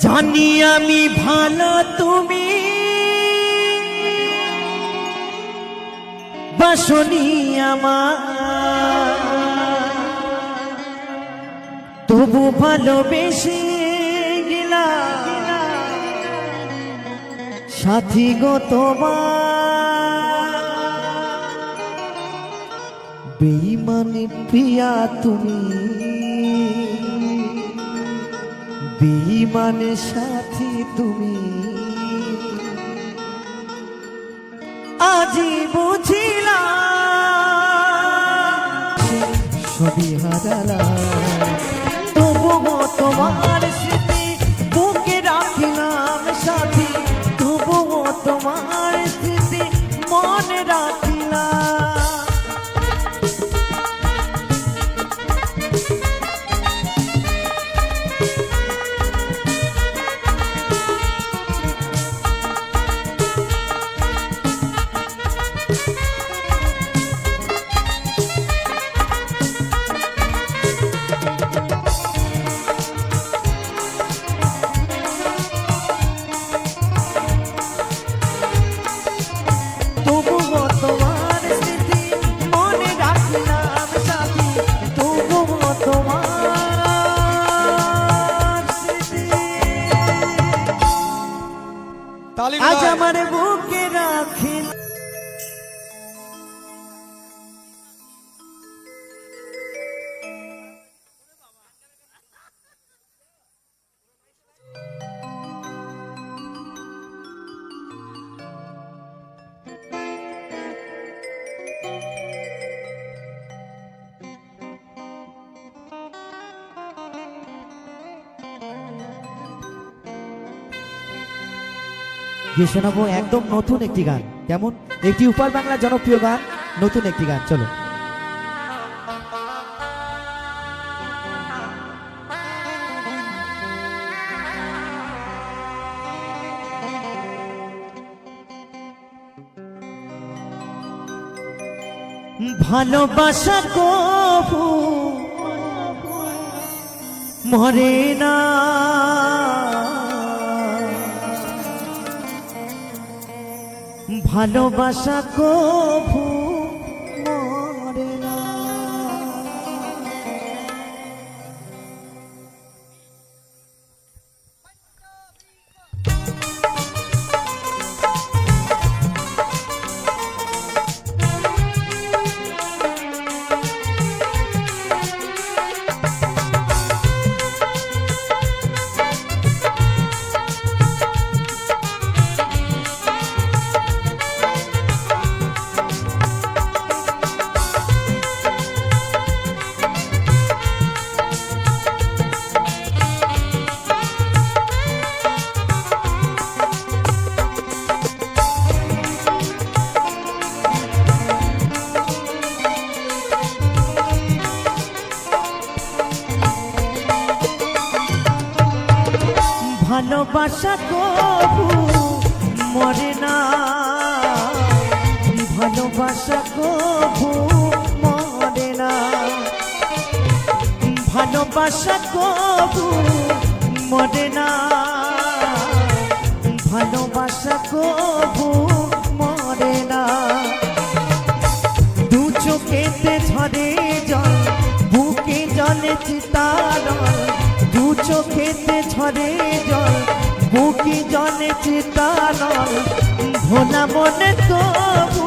জানি আমি ভালো তুমি। বাসনি আমার। তবু ভালোবেসে গেলা সাথী গো তোমার। বেইমানি প্রিয়া তুমি। বেইমানে সাথী তুমি। আজি বুঝিলা সবই তবুও তোমার গিয়ে শোনাবো একদম নতুন একটি গান। কেমন? একটি উপার বাংলা জনপ্রিয় গান, নতুন একটি গান। চলো। ভালোবাসা কবু মরে না। ভালোবাসা কবু ভালোবাসা কবু মরে না। দু চোখেতে ঝরে জল, বুকে জলে চিতারল দু চোখেতে ঝরে জল, বুকে জলে চিতারল ভোলা মনে তবু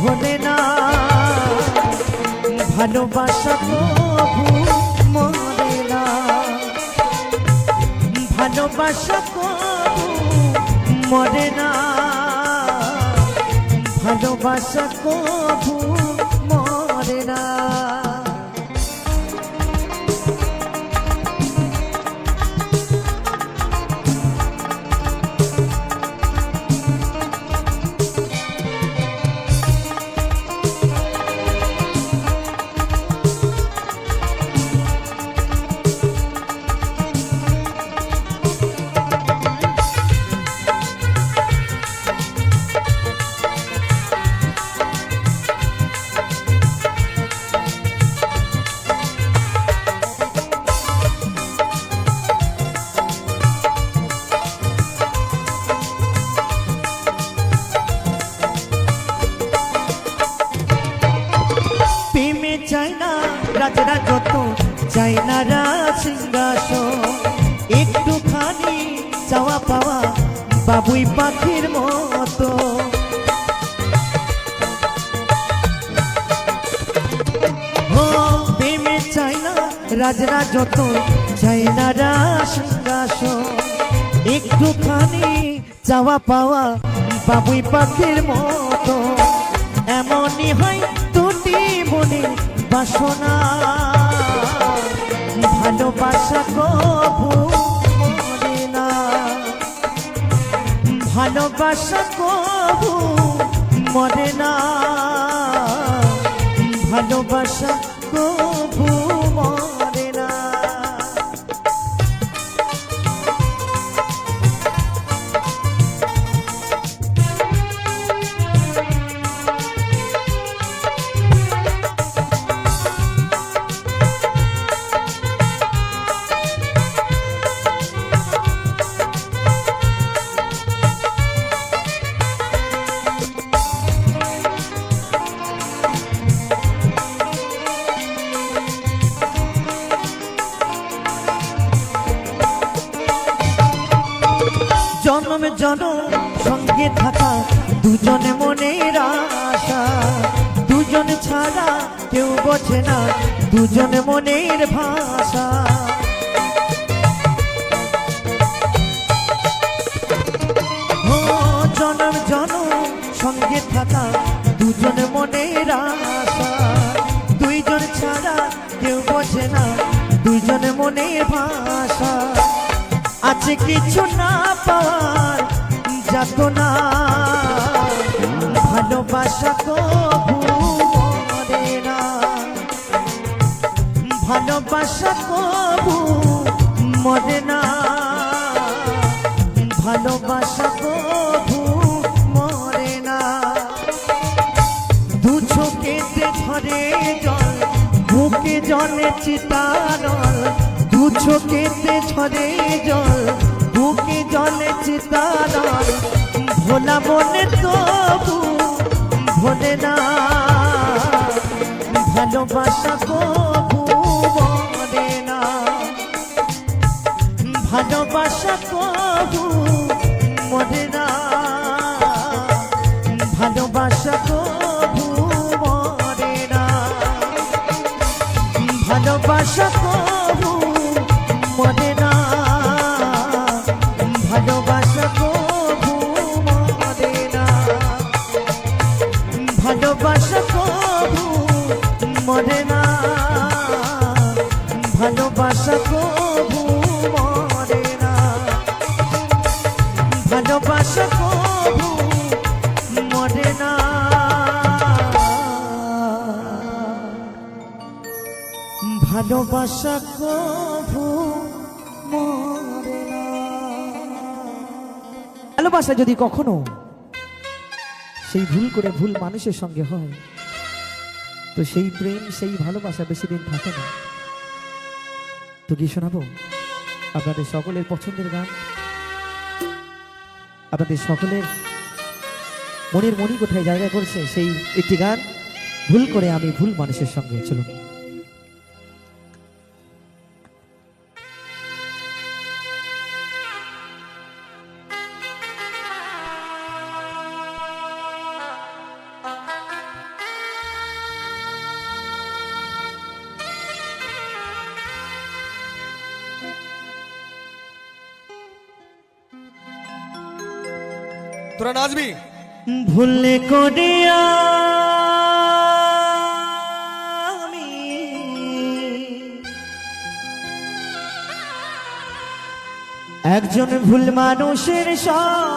ভোলে না। ভালোবাসা কবু মরে না। ভালোবাসা কবু মরে না। ভালোবাসা কবু মরে না। রাজরা যত চাই না রাজ একটুখানি চাওয়া পাওয়া বাবুই পাখির মতো। রাজরা যত, চাই না একটুখানি চাওয়া পাওয়া বাবুই পাখির মতো। এমনই হয় বাসনা ভালোবাসা কবু মরে না। ভালোবাসা কবু জনম সঙ্গে থাকা, দুজনে মনের আশা। দুজন ছাড়া কেউ বোঝে না, দুজনে মনের ভাষা। জনম জনম সঙ্গে থাকা, দুজন মনের আশা। দুইজন ছাড়া কেউ বোঝে না দুইজন মনের ভাষা। আছে কিছু না পাওয়ার যাত না ভালোবাসা কবু মরে না। ভালোবাসা কবু মরে না। ভালোবাসা কবু মরে না। দু চোখেতে ঝরে জল, বুকে জলে চিতারল। দু চোখেতে ঝরে জল বুকে জলে চিতারল ভোলা মনে তবু ভোলে না। ভালোবাসা কবু ভালোবাসা কবু মরে ভালোবাসা যদি কখনো সেই ভুল করে ভুল মানুষের সঙ্গে হয়, তো সেই প্রেম, সেই ভালোবাসা বেশি দিন থাকে না। তো কি শোনাবো আপনাদের সকলের পছন্দের গান, আপনাদের সকলের মনের মনি কোথায় জায়গা করছে সেই একটি গান, ভুল করে আমি ভুল মানুষের সঙ্গে চলুন। তোরা নাচবি? ভুলে একজন ভুল মানুষের সঙ্গে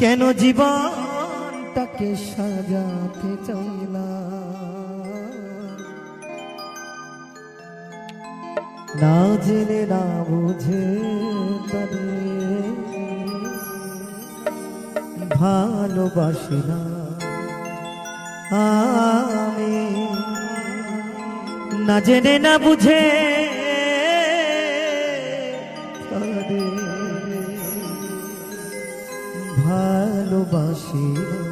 কেন জীবনটাকে সাজাতে চাইলাম? না জেনে না বুঝে তাদের ভালোবাসি না আমি। না জেনে না বুঝে ভালোবাসি না।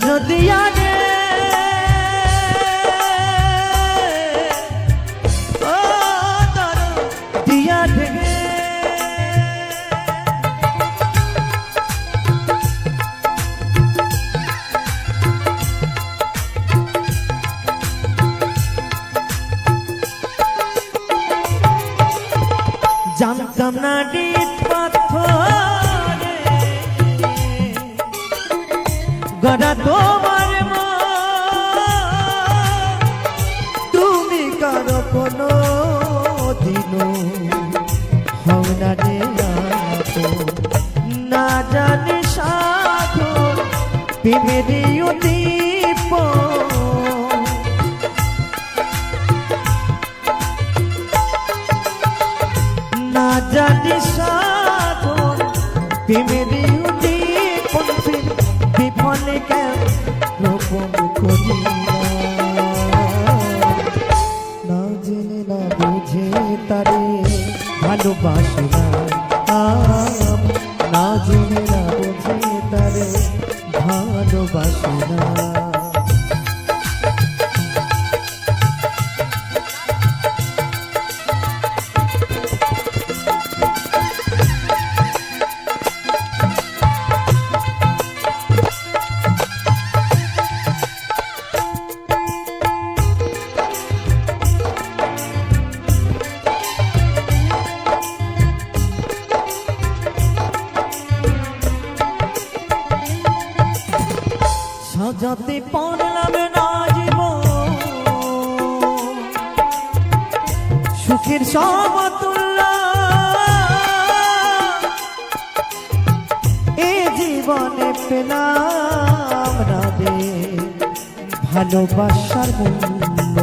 Dios know. কোনো দিনও হও না না জানি সাধু প্রেমেরিও দীপ না সাধু ভালোবাসি না সুখের সমতুল্য। এ জীবনে পেলাম না রে ভালোবাসার মূল্য।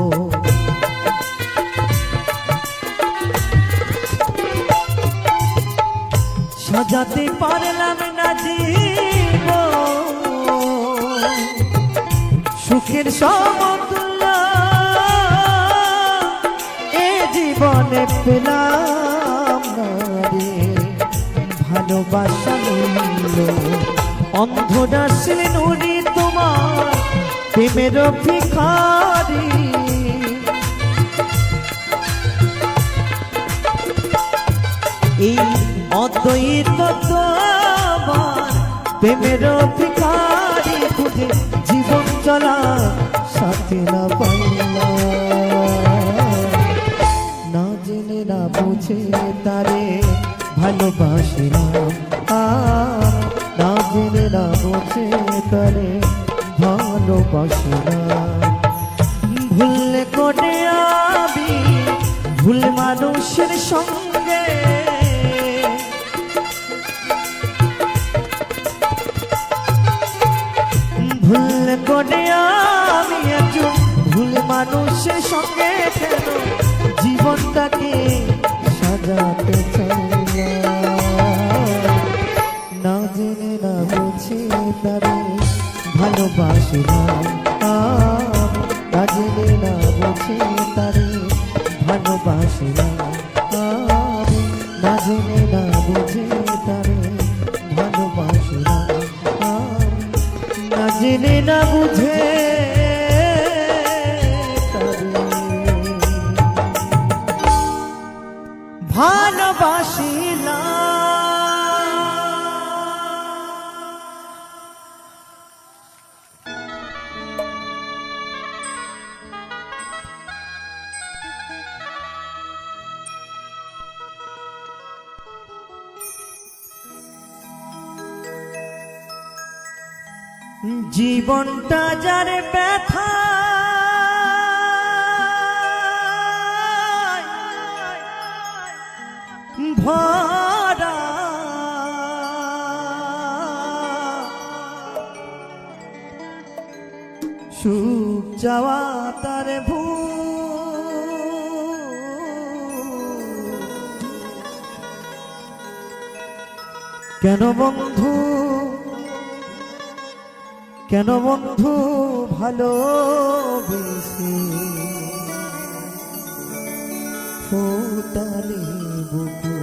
সাজাতে পারলাম না জীব সুখের সমতুল্য। জীবনে পেলাম রে। ভালোবাসা মূল্য অন্ধদাসে নুরি তোমার প্রেমের ভিখারি। এই অদ্বৈত প্রেমের ভিখারি খুঁজে জীবন চলা সাথে না ভালোবাসিলাম। আর না জেনে মানুষের সঙ্গে। ভুল করে মানুষের সঙ্গে। জীবনটাকে সাজাতে চাইলাম? তারে ভালোবাসিলাম আম, না বুঝে তারে ভালোবাসিলাম না। না বুঝে তারে ভালোবাসিলাম না। বুঝে সুখ যাওয়া তার কেন বন্ধু? কেন বন্ধু ভালো বেশি ফোটালে বুকু?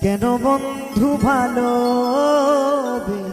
কেন বন্ধু ভালো বেশি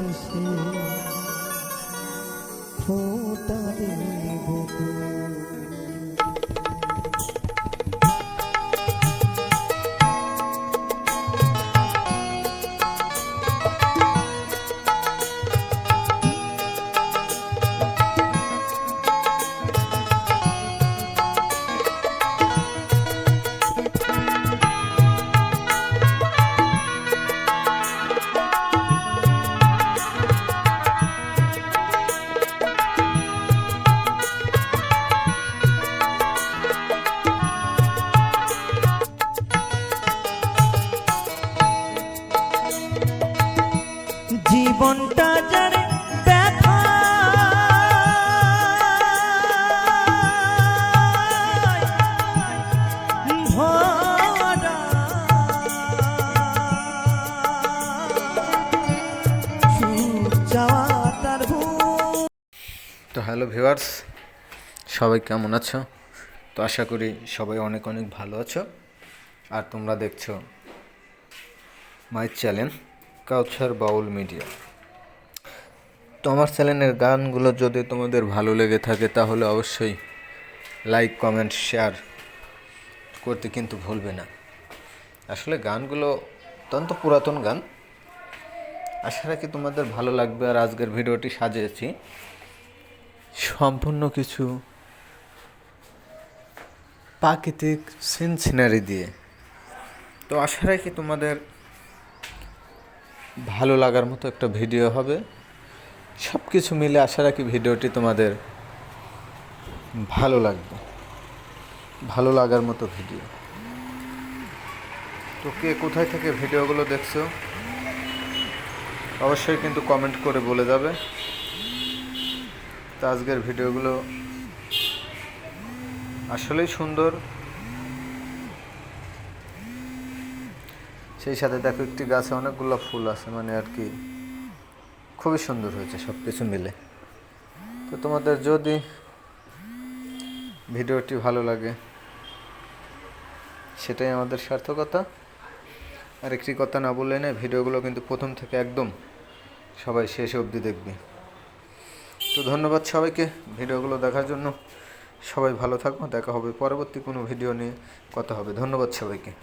জীবনটা যার ব্যথা। তো হ্যালো ভিউয়ার্স, সবাই কেমন আছো? তো আশা করি সবাই অনেক অনেক ভালো আছো। আর তোমরা দেখছ মাই চ্যানেল। কাউচার Baul media. তো আমার চ্যানেলের গানগুলো যদি তোমাদের ভালো লেগে থাকে, তাহলে অবশ্যই লাইক, কমেন্ট, শেয়ার করতে কিন্তু ভুলবে না। আসলে গানগুলো অত্যন্ত পুরাতন গান। আশা রাখি তোমাদের ভালো লাগবে আর আজকের ভিডিওটি সাজিয়েছি। সম্পূর্ণ কিছু প্রাকৃতিক সিন সিনারি দিয়ে। তো আশা রাখি তোমাদের ভালো লাগার মতো একটা ভিডিও হবে। সব কিছু মিলে আশা রাখি ভিডিওটি তোমাদের ভালো লাগবে। ভালো লাগার মতো ভিডিও। তো কে কোথায় থেকে ভিডিওগুলো দেখছ? অবশ্যই কিন্তু কমেন্ট করে বলে যাবে। তো আজকের ভিডিওগুলো আসলেই সুন্দর। সেই সাথে দেখো একটি গাছে অনেকগুলো ফুল আছে মানে আর কি খুবই সুন্দর হয়েছে সব কিছু মিলে। তো তোমাদের যদি ভিডিওটি ভালো লাগে, সেটাই আমাদের সার্থকতা। আর একটি কথা না বললে না ভিডিওগুলো কিন্তু প্রথম থেকে একদম সবাই শেষ অবধি দেখবে। তো ধন্যবাদ সবাইকে ভিডিওগুলো দেখার জন্য। সবাই ভালো থাকো, দেখা হবে পরবর্তী কোনো ভিডিও নিয়ে কথা হবে। ধন্যবাদ সবাইকে।